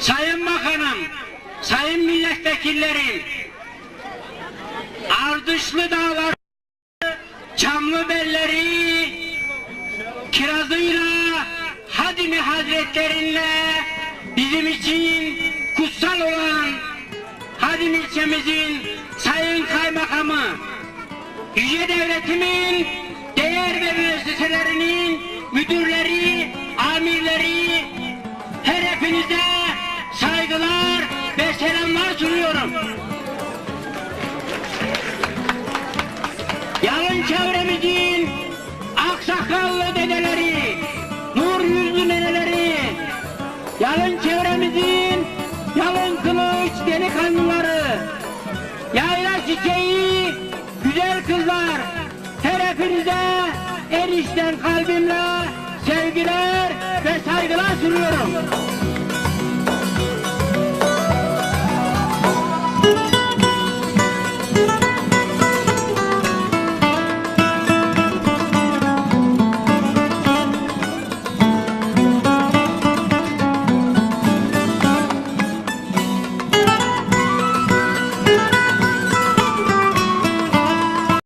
Sayın Bakanım, Sayın Milletvekillerim, Ardışlı Dağlar, Çamlı Belleri, Kirazıyla, Hadimi Hazretlerinle bizim için kutsal olan Hadim ilçemizin Sayın Kaymakamı, Yüce Devletimin değer ve müesseselerinin müdürleri, Yalın çevremizin aksakallı dedeleri, nur yüzlü neneleri, yalın çevremizin yalın kılıç delikanlıları, yayla çiçeği, güzel kızlar, her hepinize en içten kalbimle sevgiler ve saygılar sunuyorum.